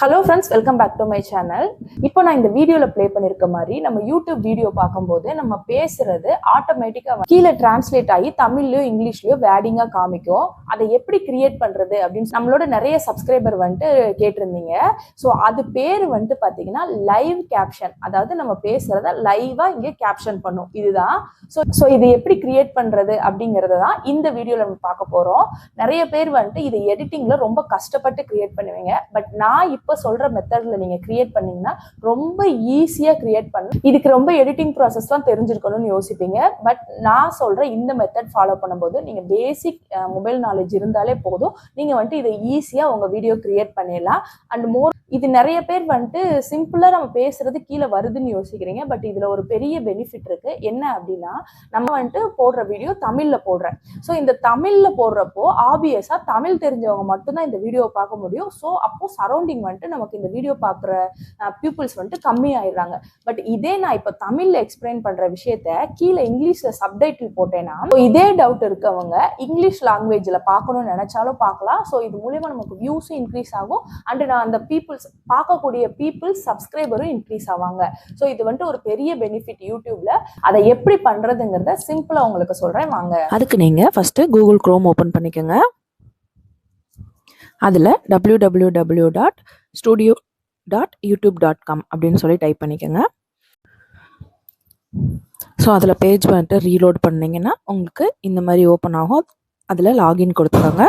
Hello friends welcome back to my channel இப்போ நான் இந்த வீடியோவில் ப்ளே பண்ணியிருக்க மாதிரி நம்ம யூடியூப் வீடியோ பார்க்கும்போது நம்ம பேசுறது ஆட்டோமேட்டிக்காக கீழே டிரான்ஸ்லேட் ஆகி தமிழ்லையோ இங்கிலீஷ்லையோ வேடிங்காக காமிக்கும். அதை எப்படி கிரியேட் பண்ணுறது அப்படின்னு நம்மளோட நிறைய சப்ஸ்கிரைபர் வந்துட்டு கேட்டிருந்தீங்க. ஸோ அது பேர் வந்துட்டு பார்த்தீங்கன்னா லைவ் கேப்ஷன் அதாவது நம்ம பேசுறத லைவாக இங்கே கேப்ஷன் பண்ணும். இதுதான். ஸோ ஸோ இது எப்படி கிரியேட் பண்ணுறது அப்படிங்கிறத தான் இந்த வீடியோவில் நம்ம பார்க்க போகிறோம் நிறைய பேர் வந்துட்டு இது எடிட்டிங்கில் ரொம்ப கஷ்டப்பட்டு கிரியேட் பண்ணுவீங்க. பட் நான் இப்போ சொல்கிற மெத்தடில் நீங்கள் கிரியேட் பண்ணீங்கன்னா ரொம்ப ஈஸியாக கிரியேட் பண்ண இதுக்கு ரொம்ப எடிட்டிங் ப்ராசஸ்லாம் தெரிஞ்சிருக்கணும்னு யோசிப்பீங்க. பட் நான் சொல்கிற இந்த மெத்தட் ஃபாலோ பண்ணும்போது நீங்கள் பேசிக் மொபைல் நாலேஜ் இருந்தாலே போதும். நீங்கள் வந்துட்டு இதை ஈஸியாக உங்கள் வீடியோ கிரியேட் பண்ணிடலாம். அண்ட் மோர் இது நிறைய பேர் வந்துட்டு சிம்பிளாக நம்ம பேசுறது கீழே வருதுன்னு யோசிக்கிறீங்க. பட் இதில் ஒரு பெரிய பெனிஃபிட் இருக்கு. என்ன அப்படின்னா நம்ம வந்துட்டு போடுற வீடியோ தமிழில் போடுறேன். ஸோ இந்த தமிழில் போடுறப்போ ஆப்வியஸாக தமிழ் தெரிஞ்சவங்க மட்டும்தான் இந்த வீடியோவை பார்க்க முடியும். ஸோ அப்போ சரௌண்டிங் வந்துட்டு நமக்கு இந்த வீடியோ பார்க்குற பீப்புள்ஸ் வந்துட்டு கம்மி ஆயிடுறாங்க பட் இதே நான் இப்போ தமிழில் எக்ஸ்பிளைன் பண்ணுற விஷயத்த கீழே இங்கிலீஷில் சப்டைட்டில் போட்டேன்னா இதே டவுட் இருக்கவங்க இங்கிலீஷ் லாங்குவேஜில் பார்க்கணும்னு நினச்சாலும் பார்க்கலாம். ஸோ இது மூலயமா நமக்கு வியூஸும் இன்க்ரீஸ் ஆகும். அண்ட் நான் அந்த பீப்புள்ஸ் பார்க்கக்கூடிய பீப்புள்ஸ் சப்ஸ்கிரைபரும் இன்க்ரீஸ் ஆவாங்க. ஸோ இது வந்துட்டு ஒரு பெரிய பெனிஃபிட் யூடியூப்ல அதை எப்படி பண்றதுங்கிறத சிம்பிளா உங்களுக்கு சொல்றேன். வாங்க. அதுக்கு நீங்கள் ஃபஸ்ட்டு கூகுள் க்ரோம் ஓப்பன் பண்ணிக்கோங்க. அதில் W W W dot studio dot YouTube dot com அப்படின்னு சொல்லி டைப் பண்ணிக்கோங்க. ஸோ அதில் பேஜ் வந்துட்டு ரீலோட் பண்ணிங்கன்னா உங்களுக்கு இந்த மாதிரி ஓப்பன் ஆகும். அதில் லாகின் கொடுத்துருங்க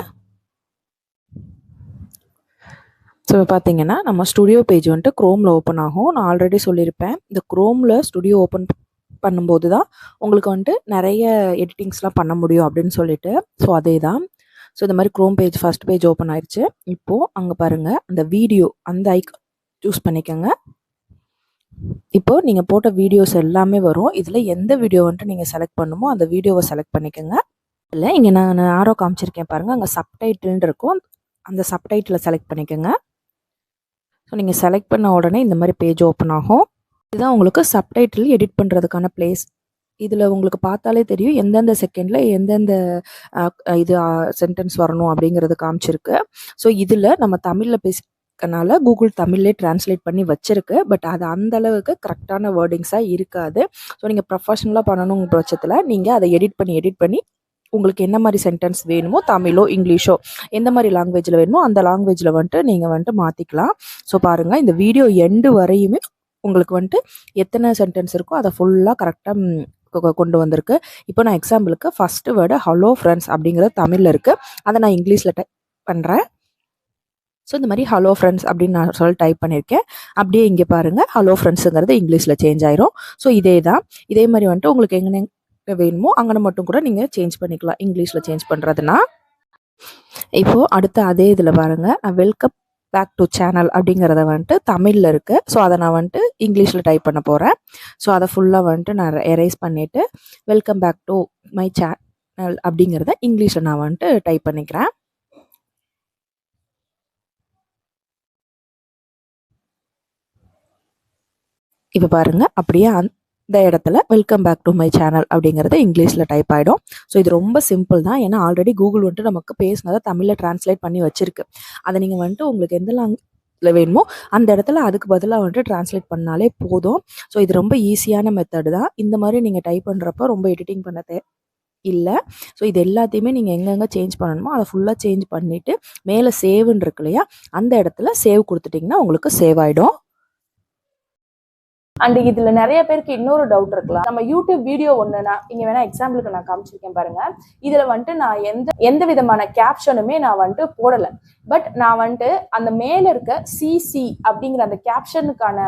ஸோ பார்த்தீங்கன்னா நம்ம ஸ்டுடியோ பேஜ் வந்துட்டு க்ரோமில் ஓப்பன் ஆகும். நான் ஆல்ரெடி சொல்லியிருப்பேன். இந்த க்ரோமில் ஸ்டுடியோ ஓப்பன் பண்ணும்போது தான் உங்களுக்கு வந்துட்டு நிறைய எடிட்டிங்ஸ்லாம் பண்ண முடியும் அப்படின்னு சொல்லிட்டு. ஸோ அதே தான் ஸோ இந்த மாதிரி Chrome page first page open ஆயிடுச்சு இப்போது அங்கே பாருங்கள் அந்த வீடியோ அந்த ஐக் சூஸ் பண்ணிக்கோங்க. இப்போது நீங்கள் போட்ட வீடியோஸ் எல்லாமே வரும். இதில் எந்த வீடியோ வந்துட்டு நீங்கள் செலக்ட் பண்ணுமோ அந்த வீடியோவை செலக்ட் பண்ணிக்கோங்க. இல்லை இங்கே நான் ஆரோ காமிச்சிருக்கேன் பாருங்கள் அங்கே சப்டைட்டில்னு இருக்கும். அந்த சப்டைட்டில் செலக்ட் பண்ணிக்கோங்க. ஸோ நீங்கள் செலக்ட் பண்ண உடனே இந்த மாதிரி பேஜ் ஓப்பன் ஆகும். இதுதான் உங்களுக்கு சப்டைட்டில் எடிட் பண்ணுறதுக்கான பிளேஸ் இதில் உங்களுக்கு பார்த்தாலே தெரியும் எந்தெந்த செகண்டில் எந்தெந்த இது சென்டென்ஸ் வரணும் அப்படிங்கிறது காமிச்சிருக்கு. ஸோ இதில் நம்ம தமிழில் பேசிக்கனால கூகுள் தமிழ்லே டிரான்ஸ்லேட் பண்ணி வச்சிருக்கு. பட் அது அந்த அளவுக்கு கரெக்டான வேர்டிங்ஸாக இருக்காது. ஸோ நீங்கள் ப்ரொஃபஷனலாக பண்ணணுங்கிற பட்சத்தில் நீங்கள் அதை எடிட் பண்ணி எடிட் பண்ணி உங்களுக்கு என்ன மாதிரி சென்டென்ஸ் வேணுமோ தமிழோ இங்கிலீஷோ எந்த மாதிரி லாங்குவேஜில் வேணுமோ அந்த லாங்குவேஜில் வந்துட்டு நீங்கள் வந்துட்டு மாற்றிக்கலாம் ஸோ பாருங்கள் இந்த வீடியோ எண்டு வரையுமே உங்களுக்கு வந்துட்டு எத்தனை சென்டென்ஸ் இருக்கோ அதை ஃபுல்லாக கரெக்டாக கொண்டு வந்திருக்கு. இப்போ நான் எக்ஸாம்பிளுக்கு ஃபஸ்ட்டு வேர்டு ஹலோ ஃப்ரெண்ட்ஸ் அப்படிங்கிறது தமிழில் இருக்குது அதை நான் இங்கிலீஷில் டைப் பண்ணுறேன் ஸோ இந்த மாதிரி ஹலோ ஃப்ரெண்ட்ஸ் அப்படின்னு நான் சொல்லி டைப் பண்ணியிருக்கேன். அப்படியே இங்கே பாருங்கள் ஹலோ ஃப்ரெண்ட்ஸுங்கிறது இங்கிலீஷில் சேஞ்ச் ஆயிரும். ஸோ இதே தான் இதே மாதிரி வந்துட்டு உங்களுக்கு எங்கே வேணுமோ அங்கே மட்டும் கூட நீங்கள் சேஞ்ச் பண்ணிக்கலாம். இங்கிலீஷில் சேஞ்ச் பண்ணுறதுனா இப்போது அடுத்த அதே இதில் பாருங்கள் வெல்கம் பேக் டு சேனல் அப்படிங்கிறத வந்துட்டு தமிழில் இருக்குது ஸோ அதை நான் வந்துட்டு இங்கிலீஷில் டைப் பண்ண போகிறேன் ஸோ அதை ஃபுல்லாக வந்துட்டு நான் எரேஸ் பண்ணிவிட்டு welcome back to my channel அப்படிங்கிறத இங்கிலீஷில் நான் வந்துட்டு டைப் பண்ணிக்கிறேன். இப்போ பாருங்கள் அப்படியே அந் இந்த இடத்துல welcome back to my channel அப்படிங்கிறது இங்கிலீஷில் டைப் ஆகிடும் ஸோ இது ரொம்ப சிம்பிள் தான். ஏன்னா ஆல்ரெடி கூகுள் வந்துட்டு நமக்கு பேசினதை தமிழில் டிரான்ஸ்லேட் பண்ணி வச்சிருக்கு. அதை நீங்கள் வந்துட்டு உங்களுக்கு எந்த லாங் வேணுமோ அந்த இடத்துல அதுக்கு பதிலாக வந்துட்டு டிரான்ஸ்லேட் பண்ணாலே போதும். ஸோ இது ரொம்ப ஈஸியான மெத்தடு தான். இந்த மாதிரி நீங்கள் டைப் பண்ணுறப்ப ரொம்ப எடிட்டிங் பண்ண தே இல்லை. ஸோ இது எல்லாத்தையுமே நீங்கள் எங்கெங்கே சேஞ்ச் பண்ணணுமோ அதை ஃபுல்லாக சேஞ்ச் பண்ணிவிட்டு மேலே சேவ்னு இருக்கு இல்லையா அந்த இடத்துல சேவ் கொடுத்துட்டிங்கன்னா உங்களுக்கு சேவ் ஆகிடும் அண்ட் இதுல நிறைய பேருக்கு இன்னொரு டவுட் இருக்கலாம். நம்ம யூடியூப் வீடியோ ஒண்ணுனா இங்க வேணா எக்ஸாம்பிளுக்கு நான் காமிச்சிருக்கேன் பாருங்க. இதுல வந்துட்டு நான் எந்த எந்த விதமான கேப்ஷனுமே நான் வந்துட்டு போடல. பட் நான் வந்துட்டு அந்த மேல இருக்க சிசி அப்படிங்கிற அந்த கேப்ஷனுக்கான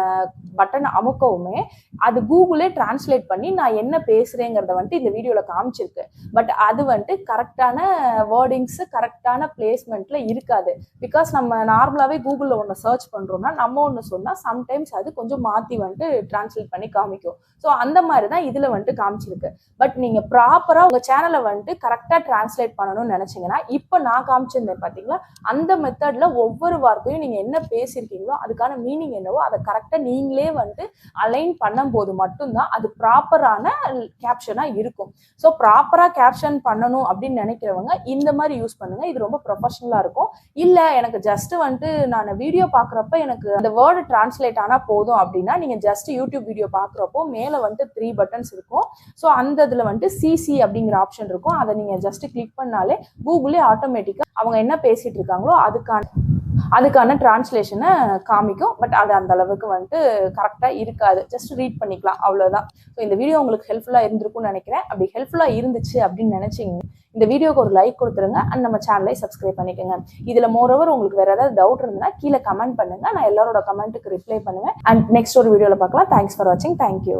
பட்டனை அமுக்கவுமே அது கூகுளே டிரான்ஸ்லேட் பண்ணி நான் என்ன பேசுறேங்கிறத வந்துட்டு இந்த வீடியோல காமிச்சிருக்கு. பட் அது வந்துட்டு கரெக்டான வேர்டிங்ஸ் கரெக்டான பிளேஸ்மெண்ட்ல இருக்காது. பிகாஸ் நம்ம நார்மலாவே கூகுள்ல ஒன்று சர்ச் பண்றோம்னா நம்ம ஒன்று சொன்னா சம்டைம்ஸ் அது கொஞ்சம் மாத்தி வந்துட்டு டிரான்ஸ்லேட் பண்ணி காமிக்கும். ஸோ அந்த மாதிரி தான் இதில் வந்துட்டு காமிச்சிருக்கு. பட் நீங்கள் ப்ராப்பராக உங்கள் சேனலை வந்துட்டு கரெக்டாக டிரான்ஸ்லேட் பண்ணணும்னு நினச்சிங்கன்னா இப்போ நான் காமிச்சிருந்தேன் பார்த்தீங்களா அந்த மெத்தடில் ஒவ்வொரு வார்த்தையும் நீங்கள் என்ன பேசியிருக்கீங்களோ அதுக்கான மீனிங் என்னவோ அதை கரெக்டாக நீங்களே வந்துட்டு அலைன் பண்ணும்போது மட்டும்தான் அது ப்ராப்பரான கேப்ஷனாக இருக்கும். ஸோ ப்ராப்பராக கேப்ஷன் பண்ணணும் அப்படின்னு நினைக்கிறவங்க இந்த மாதிரி யூஸ் பண்ணுங்கள் இது ரொம்ப ப்ரொஃபஷனலாக இருக்கும். இல்லை எனக்கு ஜஸ்ட் வந்துட்டு நான் வீடியோ பார்க்குறப்ப எனக்கு அந்த வேர்டு டிரான்ஸ்லேட் ஆனால் போதும் அப்படின்னா நீங்கள் ஜஸ்ட் யூடியூப் வீடியோ பார்க்குறப்போ மேலே வந்துட்டு த்ரீ பட்டன்ஸ் இருக்கும். ஸோ அந்த இதில் வந்துட்டு சிசி அப்படிங்கிற ஆப்ஷன் இருக்கும். அதை நீங்கள் ஜஸ்ட் கிளிக் பண்ணாலே கூகுளே ஆட்டோமேட்டிக்காக அவங்க என்ன பேசிகிட்டு இருக்காங்களோ அதுக்கான அதுக்கான டிரான்ஸ்லேஷனை காமிக்கும். பட் அது அந்த அளவுக்கு வந்துட்டு கரெக்டாக இருக்காது. ஜஸ்ட் ரீட் பண்ணிக்கலாம். அவ்வளோதான் ஸோ இந்த வீடியோ உங்களுக்கு ஹெல்ப்ஃபுல்லாக இருந்திருக்கும்னு நினைக்கிறேன். அப்படி ஹெல்ப்ஃபுல்லாக இருந்துச்சு அப்படின்னு நினச்சிங்க இந்த வீடியோக்கு ஒரு லைக் கொடுத்துருங்க. அண்ட் நம்ம சேனலை சப்ஸ்கிரைப் பண்ணிக்கோங்க. இதில் மோரோவர் உங்களுக்கு வேறு ஏதாவது டவுட் இருந்ததுன்னா கீழே கமெண்ட் பண்ணுங்கள் நான் எல்லாரோட கமெண்ட்டுக்கு ரிப்ளை பண்ணுவேன். அண்ட் நெக்ஸ்ட் ஒரு வீடியோவில் பார்க்கலாம். தேங்க்ஸ் ஃபார் வாட்சிங் தேங்க்யூ